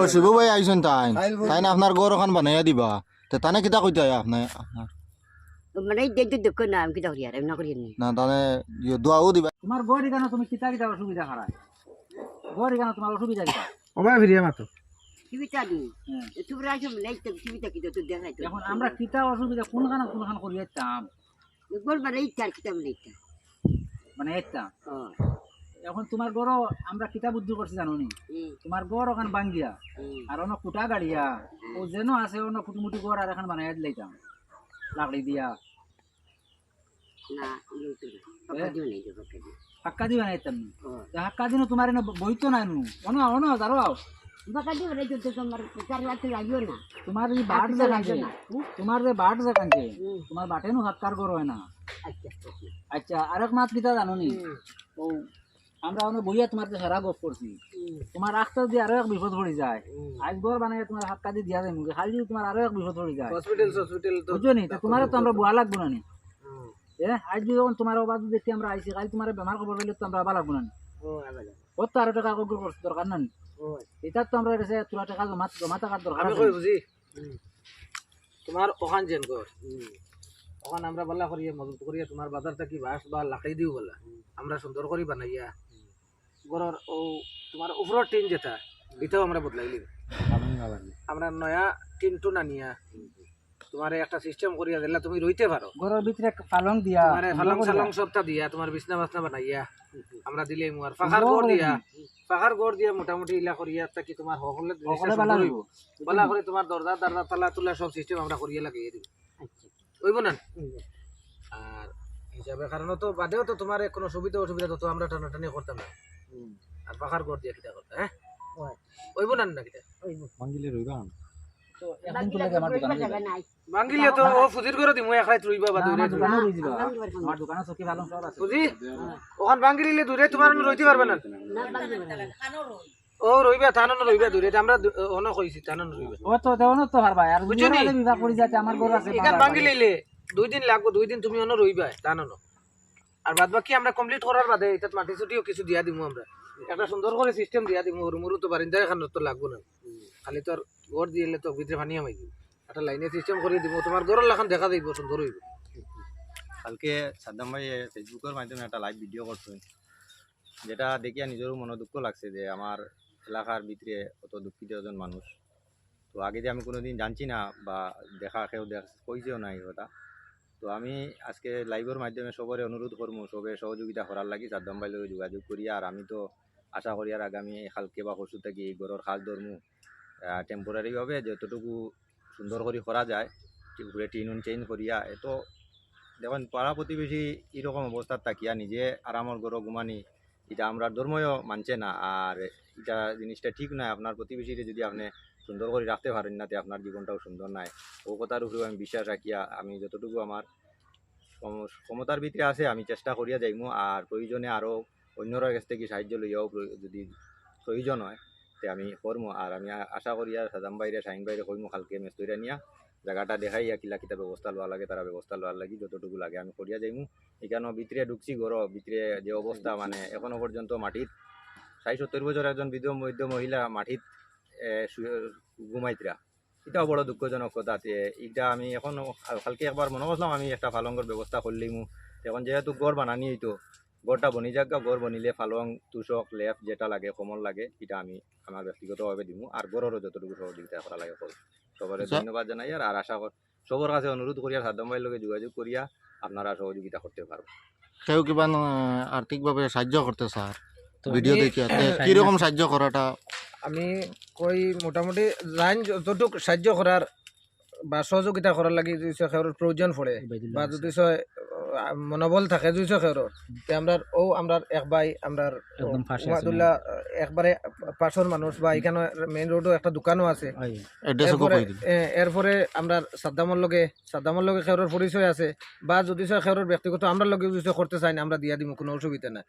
ও শিবু ভাই আইসন তাই তাই না আপনার গড় ওখান বানাইয়া দিবা। তে তানে কিতা কইতে হয় আপনার আপনার মানে দেখ না আমি কিতা করি আর আমি না? করি না তানে দোয়াও দিবা। তোমার কেন তুমি কিতা কিতা অসুবিধা খারাপ গড় কেন তোমার অসুবিধা কিতা ওবা ফিরিয়ে মাতো টিভিটা দি। তুমি নাই তো টিভিটা কি তো দেখাই তো এখন আমরা কিতা অসুবিধা কোন গোল মানে ইচ্ছা ইচ্ছা মানে এখন তোমার গড় আমরা কিতা বুদ্ধি করছি জানো নি তোমার গড় ওখান বাঙ্গিয়া আর অন্য কুটা গাড়িয়া। ও যেন আছে অন্য কুটুমুটি গড় আর এখন বানাই দিলাইতাম লাকড়ি দিয়া। না না। পাকা দিও। নেই হাক্কা হাক্কা দিন তোমার এনে বইতো নাই নু? অন অন তোমার না বাট না। তোমার যে বাট তোমার বাটে নু হয় না। আচ্ছা আচ্ছা। আচ্ছা আরেক মাত কিতা জানো নি ও আমরা অনেক বইয়া তোমার সারা গপ করছি। তোমার রাস্তা দিয়ে আরও এক বিপদ পড়ে যায়। আজ ঘর বানাই তোমার হাক্কা দিয়ে দিয়া যায় মুখে। খালি তোমার আরও এক বিপদ পড়ে যায়। হসপিটাল হসপিটাল তো বুঝছ নি? তোমার তো আমরা বোয়া লাগবো না। এ আজ যখন তোমার অবাদ দেখি আমরা আইসি কাল তোমার বেমার খবর পেলে তো আমরা আবার লাগবো না ও তো আরও টাকা কগ্র করতে দরকার না নি? ও এটার তো আমরা কাছে তোরা টাকা জমা জমা টাকার দরকার আমি কই বুঝি তোমার ওখান যেন ঘর হুম, ওখান আমরা বালা করিয়া মজবুত করিয়া তোমার বাজারটা কি বাস বা লাকড়ি দিও বলা। আমরা সুন্দর করে বানাইয়া। ঘরের ও তোমার উপরের টিন যেটা এটাও আমরা বদলাইলি। আমরা নয়া টিন টুন আনিয়া তোমার একটা সিস্টেম করিয়া দিলা তুমি রইতে পারো। ঘরের ভিতরে পালং দিয়া তোমার ফালং সালং সবটা দিয়া তোমার বিছনা বাসনা বানাইয়া। আমরা দিলে সুন্দর গড় দিয়া গড় দিয়া মোটামুটি ইলা করিয়া তাকি তোমার সকলে বালা করে তোমার দরজা দরজা তালা তুলা সব সিস্টেম আমরা করিয়া লাগিয়ে দিব। আচ্ছা। হইব না? আর হিসাবে কারণ তো বাদেও তো তোমার কোনো সুবিধা অসুবিধা তো আমরা টানাটানি করতাম না। আর পাখার গড় দিয়া কিটা করতাম হ্যাঁ? না না কিটা ওইব। তো ও ফুজির করে দিমু একলাই বা দূরে আমার দোকানে চকি সব আছে? বুঝি ওখান দূরে তোমার রইতে পারবে না। না, না। ও রইবা থানো রইবা দূরে আমরা অন কইছি থানো রইবা। ও তো দেও না তো পারবা আর বুঝছ নি? করে যাচ্ছে আমার ঘর আছে এখান ভাঙ্গি দুই দিন লাগবো দুই দিন তুমি অন্য রইবা নন আর বাদ বাকি আমরা কমপ্লিট করার বাদে এটা মাটি চুটিও কিছু দিয়া দিমু আমরা। একটা সুন্দর করে সিস্টেম দিয়া দিমু রুমুরু তো বারিন্দা এখান তো লাগবো না। খালি তোর ঘর দিয়ে তো ভিতরে পানি দিব একটা লাইনে সিস্টেম করে দিব তোমার ঘরের লাখান দেখা দিব সুন্দর হইব। কালকে সাদ্দাম ভাই ফেসবুকের মাধ্যমে একটা লাইভ ভিডিও করছেন যেটা দেখিয়া নিজেরও মনে দুঃখ লাগছে যে আমার এলাকার ভিতরে অত দুঃখিত একজন মানুষ তো আগে যে আমি কোনোদিন জানছি না বা দেখা কেউ দেখ কইছেও না এই কথা। তো আমি আজকে লাইভের মাধ্যমে সবরে অনুরোধ করব সবে সহযোগিতা করার লাগি, সাদ্দাম ভাই লগে যোগাযোগ করিয়া, আর আমি তো আশা করি আর আগামী কালকে বা পরশু থেকে এই ঘরের খাল ধরমু টেম্পোরারিভাবে যতটুকু সুন্দর করে করা যায় ঘুরে টিন উন চেঞ্জ করিয়া এত দেখুন, পাড়া প্রতিবেশী এরকম অবস্থার থাকিয়া নিজে আরামর গরো ঘুমানি, এটা আমরা ধর্মও মানছে না, আর এটা জিনিসটা ঠিক নয়, আপনার প্রতিবেশীরে যদি আপনি সুন্দর করে রাখতে পারেন না আপনার জীবনটাও সুন্দর নয়। ও কথার উপরেও আমি বিশ্বাস রাখিয়া আমি যতটুকু আমার ক্ষম- ক্ষমতার ভিতরে আছে, আমি চেষ্টা করিয়া যাইমু, আর প্রয়োজনে আরও অন্যরা কাছ থেকে সাহায্য লইয়াও যদি প্রয়োজন হয়, তে আমি করব আর আমি আশা করি, আর সাদাম বাইরে শাহিন বাইরে কইমু কালকে মেস্তইরা নিয়া, জায়গাটা দেখাইয়া কিলা কিতা ব্যবস্থা লওয়া লাগে, তারা ব্যবস্থা লওয়ার লাগি যতটুকু লাগে আমি করিয়া যাইমু। এখানেও ভিতরে ঢুকছি ঘর ভিতরে যে অবস্থা মানে এখনও পর্যন্ত মাটিত ষাট সত্তর বছর একজন বৃদ্ধ বৈদ্য মহিলা মাটিত ঘুমাইতরা এটাও বড় দুঃখজনক কথা এটা আমি এখন কালকে একবার মনে করলাম আমি একটা ফালঙ্গর ব্যবস্থা করলিমু এখন যেহেতু গড় বানানি হইতো গড়টা বনি যাক গড় বনিলে ফালং তুষক লেপ যেটা লাগে কমল লাগে এটা আমি আমার ব্যক্তিগতভাবে দিমু আর গড়েরও যতটুকু সহযোগিতা করা লাগে করব সবারে আচ্ছা। ধন্যবাদ জানাই আর আর আশা কর সবার কাছে অনুরোধ করিয়া সাদ্দাম ভাইয়ের লগে যোগাযোগ করিয়া আপনারা সহযোগিতা করতে পারবেন কেউ কিবা আর্থিকভাবে সাহায্য করতে স্যার? তো ভিডিও দেখিয়া তে কীরকম সাহায্য করাটা? আমি কই মোটামুটি লাইন যতটুক সাহায্য করার বা সহযোগিতা করার লাগি যদি সেওর প্রয়োজন পড়ে বা যদি সে মনোবল থাকে যদি সেওর তে আমরা ও আমরা এক ভাই আমরা ওয়াদুল্লাহ একবারে পাঁচশোর মানুষ বা এখানে মেইন রোডও একটা দোকানও আছে। এরপরে আমরা সাদ্দামর লগে সাদ্দামর লগে খেরোর পরিচয় আছে। বা যদি সে খেরোর ব্যক্তিগত আমরা লগে যদি করতে চাই না আমরা দিয়া দিব কোনো অসুবিধা নাই।